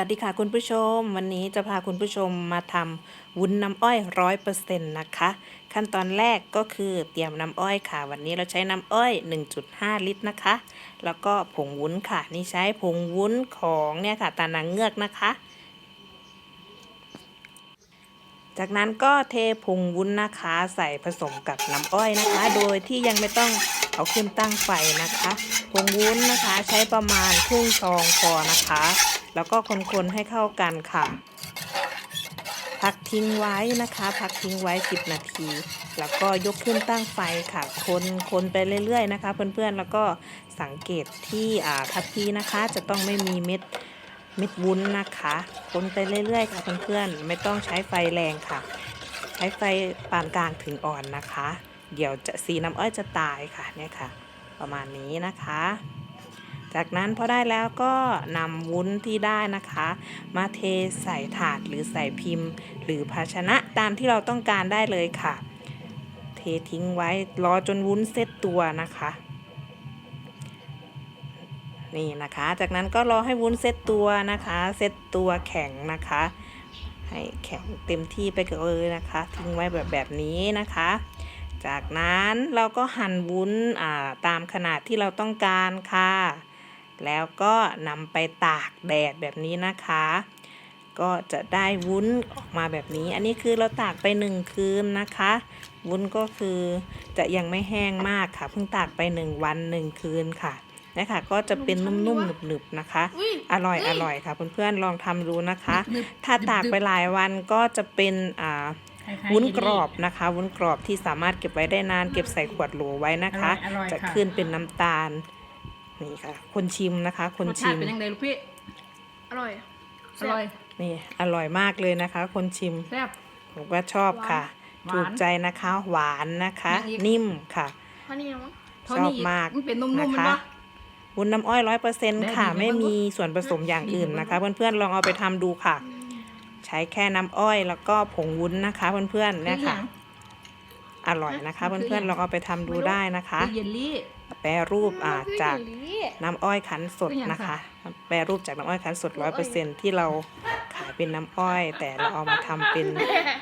วัสดีค่ะคุณผู้ชม วันนี้จะพาคุณผู้ชมมาทำวุ้นน้ำอ้อยร้อยเปอร์เซ็นต์นะคะ ขั้นตอนแรกก็คือเตรียมน้ำอ้อยค่ะ วันนี้เราใช้น้ำอ้อย 1.5 ลิตรนะคะ แล้วก็ผงวุ้นค่ะ นี่ใช้ผงวุ้นของเนี่ยค่ะตานางเงือกนะคะ จากนั้นก็เทผงวุ้นนะคะ ใส่ผสมกับน้ำอ้อยนะคะ โดยที่ยังไม่ต้องเอาขึ้นตั้งไฟนะคะผงวุ้นนะคะใช้ประมาณครึ่งซองพอนะคะ แล้วก็คนๆให้เข้ากันค่ะ พักทิ้งไว้นะคะ พักทิ้งไว้ 10 นาที แล้วก็ยกขึ้นตั้งไฟค่ะ คนคนไปเรื่อยๆนะคะ เพื่อนๆแล้วก็สังเกตที่อ่าทัพพีนะคะจะต้องไม่มีเม็ด เม็ดวุ้นนะคะคนไปเรื่อยๆค่ะเพื่อนๆไม่ต้องใช้ไฟแรงค่ะ ใช้ไฟปานกลางถึงอ่อนนะคะ เดี๋ยวจะสีน้ำอ้อยจะตายค่ะเนี่ยค่ะ ประมาณนี้นะคะ จากนั้นพอได้แล้วก็นำวุ้นที่ได้นะคะ มาเทใส่ถาดหรือใส่พิมพ์ หรือภาชนะตามที่เราต้องการได้เลยค่ะ เททิ้งไว้รอจนวุ้นเซตตัวนะคะ นี่นะคะ จากนั้นก็รอให้วุ้นเซตตัวนะคะ เซตตัวแข็งนะคะ ให้แข็งเต็มที่ไปเลยนะคะ ทิ้งไว้แบบแบบนี้นะคะ จากนั้นเราก็หั่นวุ้นตามขนาดที่เราต้องการค่ะ แล้วก็นำไปตากแดดแบบนี้นะคะ ก็จะได้วุ้นออกมาแบบนี้ อันนี้คือเราตากไปหนึ่งคืนนะคะวุ้นก็คือจะยังไม่แห้งมากค่ะ เพิ่งตากไปหนึ่งวันหนึ่งคืนค่ะ นะคะก็จะเป็นนุ่มๆหนึบๆนะคะอุ้ยอร่อยอร่อยค่ะเพื่อนๆลองทำดูนะคะนึบถ้าตากไปหลายวันก็จะเป็นอ่าคล้ายๆวุ้นเยลลี่กรอบนะคะวุ้นกรอบที่สามารถเก็บไว้ได้นาน เก็บใส่ขวดโหลไว้นะคะอร่อยอร่อยจะค่ะขึ้นเป็นน้ำตาลนี่ค่ะ คนชิมนะคะ คนรสชาชิติมเป็นยังไงลูกพี่อร่อยอร่อยนี่อร่อยมากเลยนะคะ คนชิมแซ่บผมก็ชอบค่ะหวานถูกใจนะคะ หวานนะคะมีอีกนิ่มค่ะเพราะนี่มั้งเท่าชอบนี้มากมันเป็นนุ่มๆนะมันคะปะ วุ้นน้ำอ้อยร้อยเปอร์เซ็นต์ได้ค่ะดีไหมไม่เบิ่งมีส่วนผสมอย่างอื่นนะคะ เพื่อนๆลองเอาไปทำดูค่ะ ใช้แค่น้ำอ้อยแล้วก็ผงวุ้นนะคะ เพื่อนๆเนี่ยค่ะ อร่อยนะคะมันคือเพื่อนอย่างๆลองเอาไปทำดูได้นะคะคือเยลลี่แปรรูปอ่าจากเยลลี่น้ำอ้อยขันสดเป็นอย่างนะคะค่ะแปรรูปจากน้ำอ้อยขันสดร้อยเปอร์เซ็นที่เราขายเป็นน้ำอ้อย แต่เราเอามาทำเป็น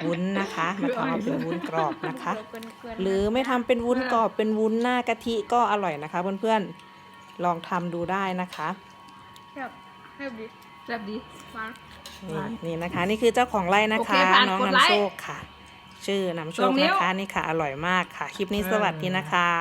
วุ้นนะคะ มาทำเอาเป็นวุ้นกรอบนะคะ หรือไม่ทำเป็นวุ้นกรอบเป็นวุ้นหน้ากะทิก็อร่อยนะคะ เพื่อนๆ ลองทำดูได้นะคะแบบแบบดีแซ่บดีหวานนี่นี่นะคะ นี่คือเจ้าของไร่นะโอเคคะผ่านน้องกดไลค์นำโชคค่ะ ชื่อนำโชสอคงนิ้นะวคะนี่ค่ะ อร่อยมากค่ะ คลิปนี้สวัสดีนะคะ